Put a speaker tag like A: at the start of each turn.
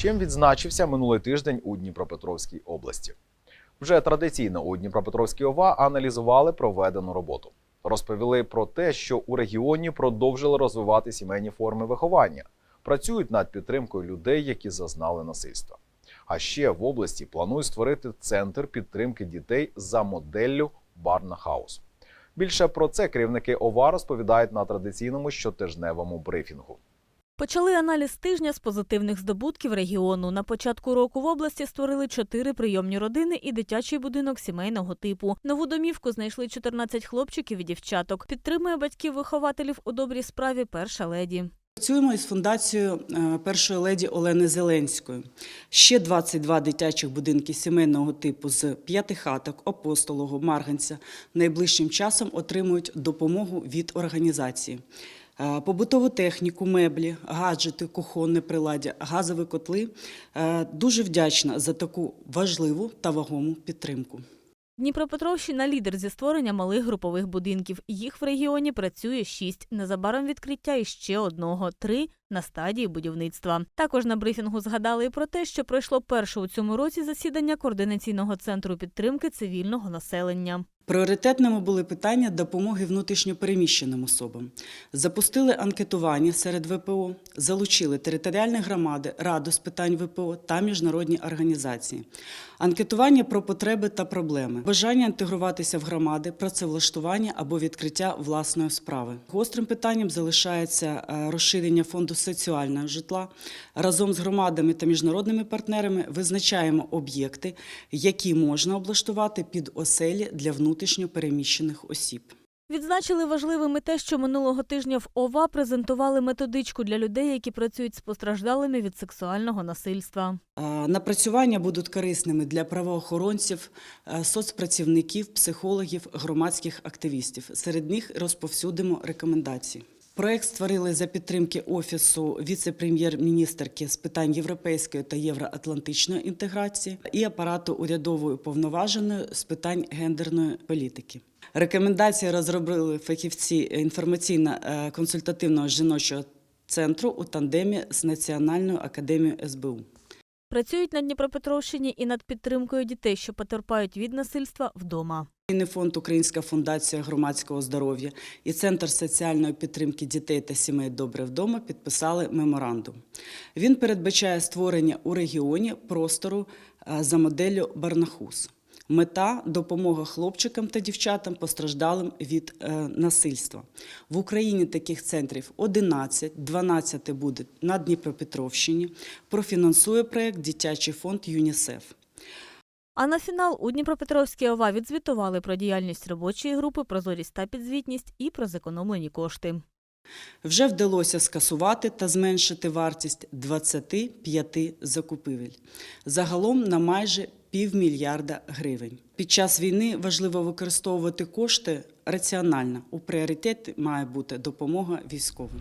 A: Чим відзначився минулий тиждень у Дніпропетровській області? Вже традиційно у Дніпропетровській ОВА аналізували проведену роботу. Розповіли про те, що у регіоні продовжили розвивати сімейні форми виховання, працюють над підтримкою людей, які зазнали насильства. А ще в області планують створити центр підтримки дітей за моделлю Барна Хаус. Більше про це керівники ОВА розповідають на традиційному щотижневому брифінгу.
B: Почали аналіз тижня з позитивних здобутків регіону. На початку року в області створили чотири прийомні родини і дитячий будинок сімейного типу. Нову домівку знайшли 14 хлопчиків і дівчаток. Підтримує батьків-вихователів у добрій справі перша леді.
C: Працюємо із фундацією е, першої леді Олени Зеленської. Ще 22 дитячих будинки сімейного типу з п'ятихаток, апостолого, Марганця найближчим часом отримують допомогу від організації. Е, Побутову техніку, меблі, гаджети, кухонне приладдя, газові котли. Е, Дуже вдячна за таку важливу та вагому підтримку.
B: Дніпропетровщина лідер зі створення малих групових будинків. Їх в регіоні працює шість. Незабаром відкриття іще одного три на стадії будівництва. Також на брифінгу згадали і про те, що пройшло перше у цьому році засідання координаційного центру підтримки цивільного населення.
C: Пріоритетними були питання допомоги внутрішньопереміщеним особам. Запустили анкетування серед ВПО, залучили територіальні громади, раду з питань ВПО та міжнародні організації. Анкетування про потреби та проблеми, бажання інтегруватися в громади, працевлаштування або відкриття власної справи. Гострим питанням залишається е, розширення фонду соціального житла. Разом з громадами та міжнародними партнерами визначаємо об'єкти, які можна облаштувати під оселі для внутрішньо переміщених осіб.
B: Відзначили важливим і те, що минулого тижня в ОВА презентували методичку для людей, які працюють з постраждалими від сексуального насильства.
C: Напрацювання будуть корисними для правоохоронців, е, соцпрацівників, психологів, громадських активістів. Серед них розповсюдимо рекомендації. Проект створили за підтримки Офісу віце-прем'єр-міністерки з питань європейської та євроатлантичної інтеграції і апарату урядової повноваженої з питань гендерної політики. Рекомендації розробили фахівці інформаційно-консультативного жіночого центру у тандемі з Національною академією СБУ.
B: Працюють на Дніпропетровщині і над підтримкою дітей, що потерпають від насильства вдома.
C: Не фонд Українська фундація громадського здоров'я і Центр соціальної підтримки дітей та сімей Добре вдома підписали меморандум. Він передбачає створення у регіоні простору е, за моделлю Барнахус. Мета допомога хлопчикам та дівчатам постраждалим від е, насильства. В Україні таких центрів 11, 12 буде на Дніпропетровщині. Профінансує проект Дитячий фонд ЮНІСЕФ.
B: А на фінал у Дніпропетровській ОВА відзвітували про діяльність робочої групи, прозорість та підзвітність і про зекономлені кошти.
C: Вже вдалося скасувати та зменшити вартість 25 закупівель. Загалом на майже півмільярда гривень. Під час війни важливо використовувати кошти раціонально. У пріоритеті має бути допомога військовим.